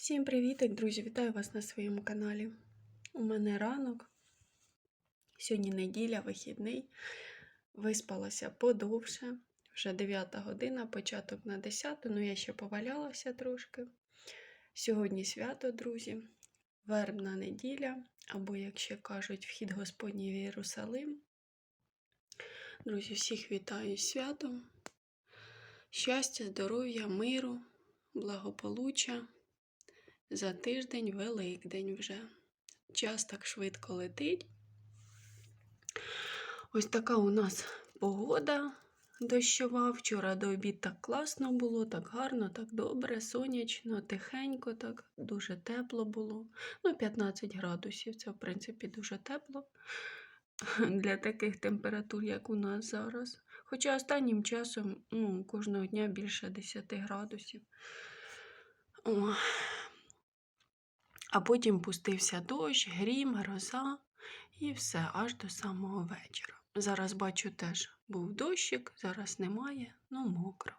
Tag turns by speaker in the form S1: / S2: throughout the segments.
S1: Всім привітик, друзі! Вітаю вас на своєму каналі. У мене ранок. Сьогодні неділя, вихідний. Виспалася подовше. Вже 9 година, початок на 10, ну я ще повалялася трошки. Сьогодні свято, друзі, вербна неділя, або, як ще кажуть, вхід Господній в Єрусалим. Друзі, всіх вітаю з святом. Щастя, здоров'я, миру, благополуччя. За тиждень Великдень вже. Час так швидко летить. Ось така у нас погода дощова. Вчора до обід так класно було, так гарно, так добре, сонячно, тихенько, так дуже тепло було. Ну, 15 градусів це, в принципі, дуже тепло для таких температур, як у нас зараз. Хоча останнім часом ну, кожного дня більше 10 градусів. О. А потім пустився дощ, грім, гроза і все аж до самого вечора. Зараз бачу теж був дощик, зараз немає, ну мокро.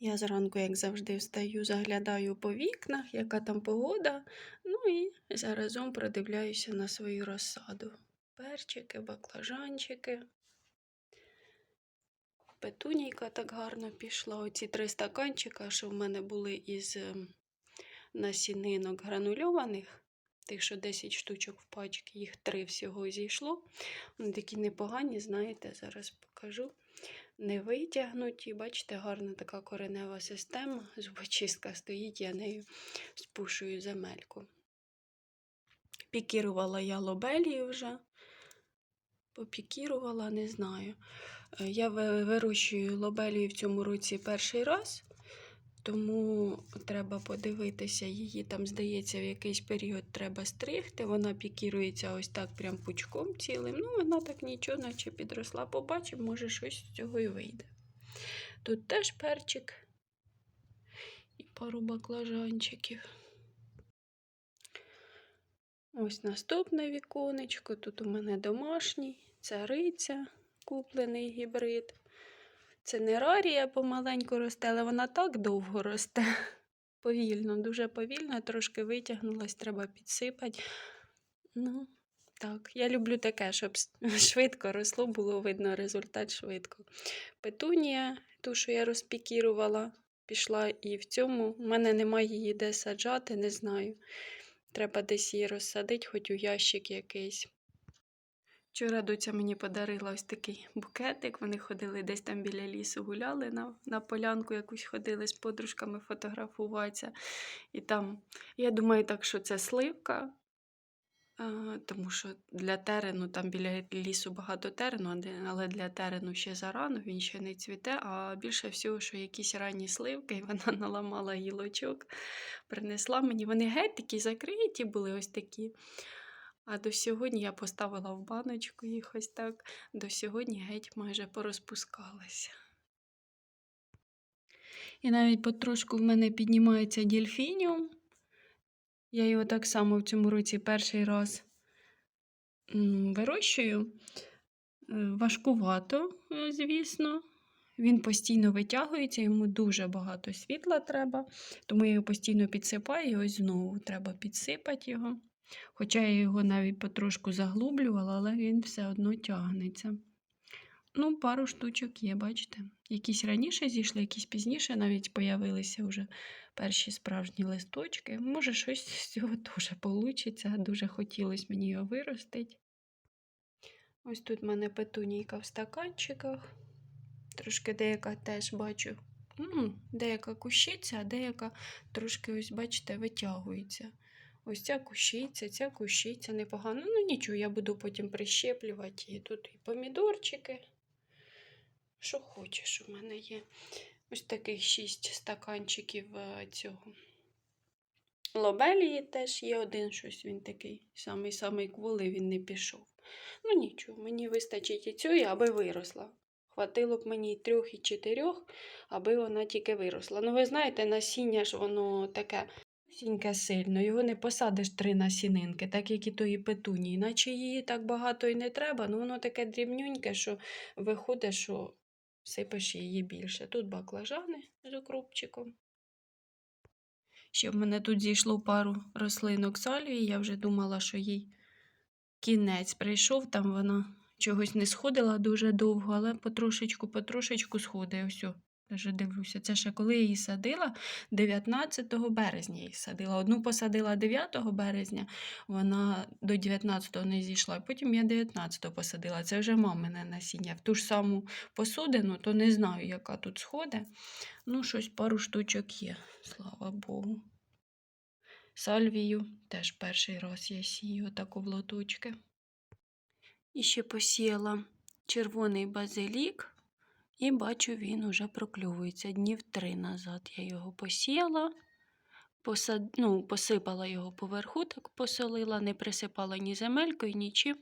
S1: Я зранку, як завжди, встаю, заглядаю по вікнах, яка там погода. Ну і заразом продивляюся на свою розсаду. Перчики, баклажанчики. Петунійка так гарно пішла. Оці три стаканчика, що в мене були із ем, насінинок гранульованих, тих, що 10 штучок в пачці, їх три всього зійшло. Вони такі непогані, знаєте, зараз покажу. Не витягнуті, бачите, гарна така коренева система. Зубочистка стоїть, я нею спушую земельку. Пікірувала я лобелію вже. Попікірувала, не знаю. Е, Я ви- вирощую лобелію в цьому році перший раз. Тому треба подивитися її. Там, здається, в якийсь період треба стригти. Вона пікірується ось так прям пучком цілим. Ну, вона так нічого, наче підросла. Побачимо, може, щось з цього і вийде. Тут теж перчик і пару баклажанчиків. Ось наступне віконечко. Тут у мене домашній, цариця, куплений гібрид. Це не рарія помаленьку росте, але вона так довго росте. Повільно, дуже повільно, трошки витягнулась, треба підсипати. Ну, так, я люблю таке, щоб швидко росло, було видно результат швидко. Петунія, ту, що я розпікірувала, пішла і в цьому. У мене немає її де саджати, не знаю. Треба десь її розсадити, хоч у ящик якийсь. Вчора доця мені подарила ось такий букетик. Вони ходили десь там біля лісу, гуляли на, на полянку якусь ходили з подружками фотографуватися. І там, я думаю, так, що це сливка, а, тому що для терену, там біля лісу багато терену, але для терену ще зарано, він ще не цвіте, а більше всього, що якісь ранні сливки, і вона наламала гілочок, принесла мені. Вони геть такі закриті були, ось такі. А до сьогодні я поставила в баночку їх ось так. До сьогодні геть майже порозпускалися. І навіть потрошку в мене піднімається дельфініум. Я його так само в цьому році перший раз вирощую. Е, Важкувато, е, звісно. Він постійно витягується, йому дуже багато світла треба, тому я його постійно підсипаю, і ось знову треба підсипати його. Хоча я його навіть потрошку заглублювала, але він все одно тягнеться. Ну, пару штучок є, бачите. Якісь раніше зійшли, якісь пізніше навіть появилися вже перші справжні листочки. Може, щось з цього теж вийде. Дуже хотілося мені його виростити. Ось тут в мене петунійка в стаканчиках. Трошки деяка теж бачу. Деяка кущиться, а деяка трошки, ось, бачите, витягується. Ось ця кущиця, ця кущиця непогано. Ну нічого, я буду потім прищеплювати. І тут і помідорчики. Що хочеш, у мене є. Ось таких шість стаканчиків е, цього. Лобелії теж є один щось, він такий самий-самий кволий, він не пішов. Ну нічого, мені вистачить і цієї, аби виросла. Хватило б мені й трьох і чотирьох, аби вона тільки виросла. Ну, ви знаєте, насіння ж воно таке сіньке сильно, його не посадиш три насінинки, так як і тої петунії. Наче її так багато і не треба, ну воно таке дрібнюньке, що виходить, що сипеш її більше. Тут баклажани з укропчиком. Ще в мене тут зійшло пару рослинок сальвії. Я вже думала, що їй кінець прийшов, там вона чогось не сходила дуже довго, але потрошечку, потрошечку сходить. Ось. Даже дивлюся. Це ще коли я її садила, 19 березня її садила. Одну посадила 9 березня, вона до 19-го не зійшла. Потім я 19-го посадила. Це вже мамине насіння. В ту ж саму посудину, то не знаю, яка тут сходить. Ну, щось пару штучок є, слава Богу. Сальвію теж перший раз я сію таку в лоточки. І ще посіяла червоний базилік. І бачу, він уже прокльовується. Днів три назад я його посіяла, посад... ну, посипала його поверху, так посолила, не присипала ні земелькою, нічим.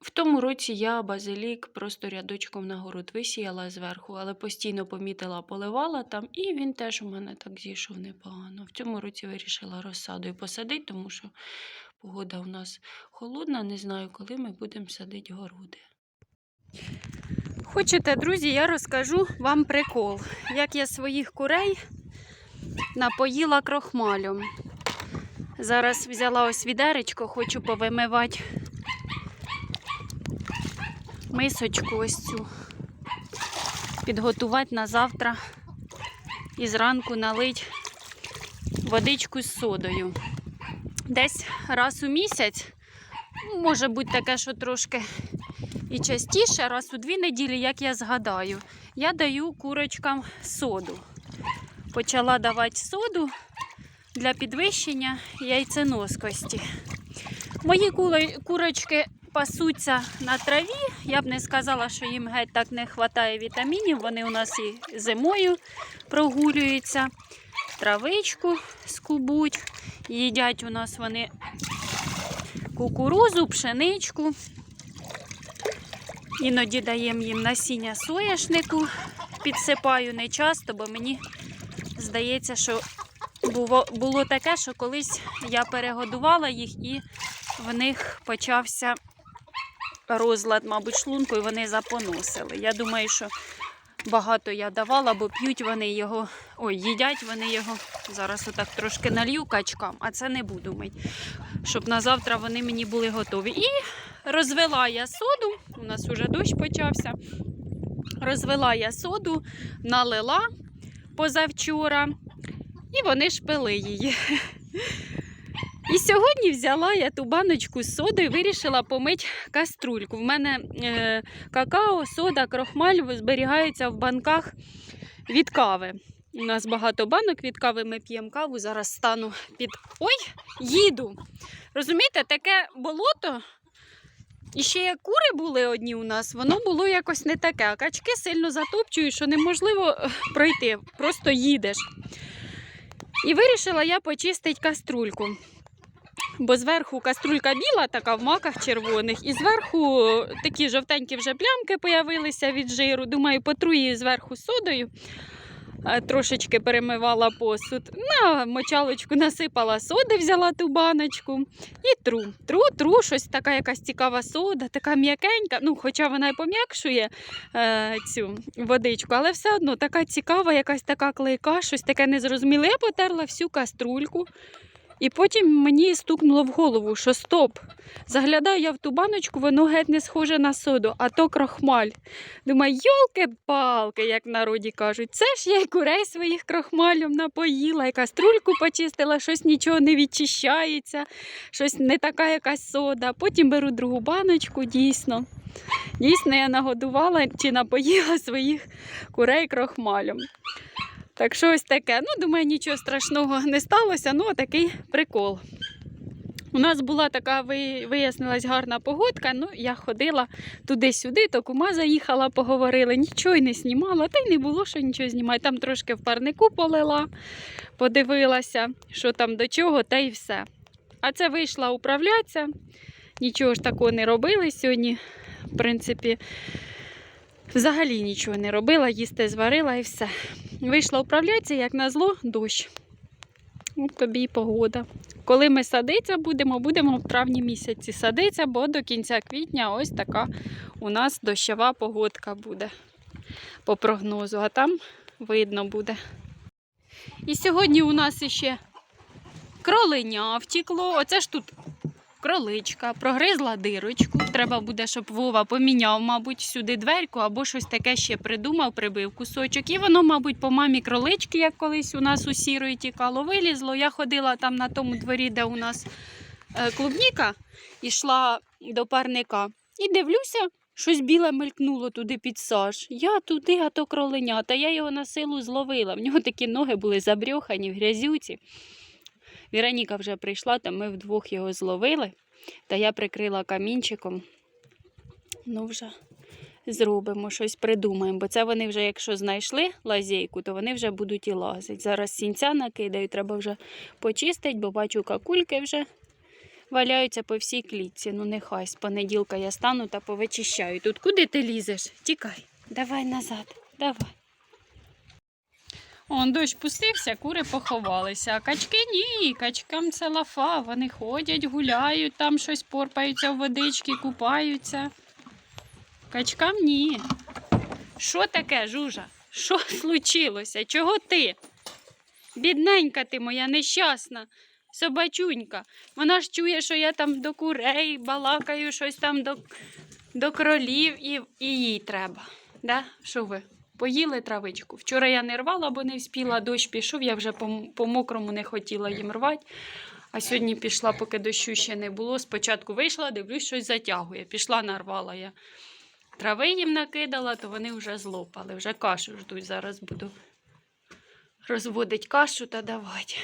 S1: В тому році я базилік просто рядочком на город висіяла зверху, але постійно помітила, поливала там, і він теж у мене так зійшов непогано. В цьому році вирішила розсадою посадити, тому що погода у нас холодна, не знаю, коли ми будемо садити городи. Хочете, друзі, я розкажу вам прикол, як я своїх курей напоїла крохмалем. Зараз взяла ось відеречко, хочу повимивати мисочку ось цю, підготувати на завтра і зранку налить водичку з содою. Десь раз у місяць, ну, може бути таке, що трошки і частіше, раз у дві неділі, як я згадаю, я даю курочкам соду. Почала давати соду для підвищення яйценоскості. Мої курочки пасуться на траві. Я б не сказала, що їм геть так не вистачає вітамінів. Вони у нас і зимою прогулюються. Травичку скубуть. Їдять у нас вони кукурузу, пшеничку. Іноді даємо їм насіння соняшнику, підсипаю не часто, бо мені здається, що було, таке, що колись я перегодувала їх і в них почався розлад, мабуть, шлунку, і вони запоносили. Я думаю, що багато я давала, бо п'ють вони його, ой, їдять вони його. Зараз отак трошки налью качкам, а це не буду мить, щоб на завтра вони мені були готові. І розвела я соду, у нас уже дощ почався. Розвела я соду, налила позавчора, і вони ж пили її. І сьогодні взяла я ту баночку з содою, вирішила помити каструльку. В мене е, какао, сода, крохмаль зберігаються в банках від кави. У нас багато банок від кави, ми п'ємо каву. Зараз стану під. Ой, їду. Розумієте, таке болото. І ще як кури були одні у нас, воно було якось не таке. А качки сильно затопчують, що неможливо е, пройти, просто їдеш. І вирішила я почистити каструльку. Бо зверху каструлька біла, така в маках червоних, і зверху такі жовтенькі вже плямки появилися від жиру. Думаю, потру її зверху содою. Трошечки перемивала посуд. На мочалочку насипала соди, взяла ту баночку і тру. Тру, тру, щось така якась цікава сода, така м'якенька. Ну, хоча вона і пом'якшує е, цю водичку, але все одно така цікава, якась така клейка, щось таке незрозуміле. Я потерла всю каструльку. І потім мені стукнуло в голову, що стоп. Заглядаю я в ту баночку, воно геть не схоже на соду, а то крохмаль. Думаю, йолки-палки, як в народі кажуть, це ж я й курей своїх крохмалем напоїла, і каструльку почистила, щось нічого не відчищається, щось не така якась сода. Потім беру другу баночку, дійсно. Дійсно, я нагодувала чи напоїла своїх курей крохмалем. Так що ось таке. Ну, думаю, нічого страшного не сталося, ну такий прикол. У нас була така, ви- вияснилась гарна погодка. Ну, я ходила туди-сюди, то кума заїхала, поговорили, нічого й не знімала, та й не було що нічого знімати. Там трошки в парнику полила, подивилася, що там до чого, та й все. А це вийшла управлятися, нічого ж такого не робили сьогодні. В принципі, взагалі нічого не робила, їсти зварила і все. Вийшла управлятися, як назло, дощ. От тобі і погода. Коли ми садиться будемо, будемо в травні місяці садиться, бо до кінця квітня ось така у нас дощова погодка буде по прогнозу, а там видно буде. І сьогодні у нас іще Кроленя втікло. Оце ж тут кроличка, прогризла дирочку. Треба буде, щоб Вова поміняв, мабуть, сюди дверку або щось таке ще придумав, прибив кусочок. І воно, мабуть, по мамі кролички, як колись у нас у сірої тікало, вилізло. Я ходила там на тому дворі, де у нас е, клубніка, йшла до парника. І дивлюся, щось біле мелькнуло туди під саж. Я туди, а то кроленя. Та я його на силу зловила. В нього такі ноги були забрьохані в грязюці. Віроніка вже прийшла, та ми вдвох його зловили. Та я прикрила камінчиком. Ну, вже зробимо, щось придумаємо. Бо це вони вже, якщо знайшли лазейку, то вони вже будуть і лазити. Зараз сінця накидаю, треба вже почистити, бо бачу, какульки вже валяються по всій клітці. Ну, нехай з понеділка я стану та повичищаю. Тут куди ти лізеш? Тікай. Давай назад, давай. Он дощ пустився, кури поховалися. А качки ні, качкам це лафа. Вони ходять, гуляють, там щось порпаються в водички, купаються. Качкам ні. Що таке, жужа? Що случилося? Чого ти? Бідненька ти моя нещасна, собачунька. Вона ж чує, що я там до курей балакаю, щось там до, до кролів і, і їй треба. Да? Що ви? Поїли травичку. Вчора я не рвала, бо не вспіла, дощ пішов, я вже по, мокрому не хотіла їм рвати. А сьогодні пішла, поки дощу ще не було. Спочатку вийшла, дивлюсь, щось затягує. Пішла, нарвала я. Трави їм накидала, то вони вже злопали, вже кашу ждуть. Зараз буду розводити кашу та давати.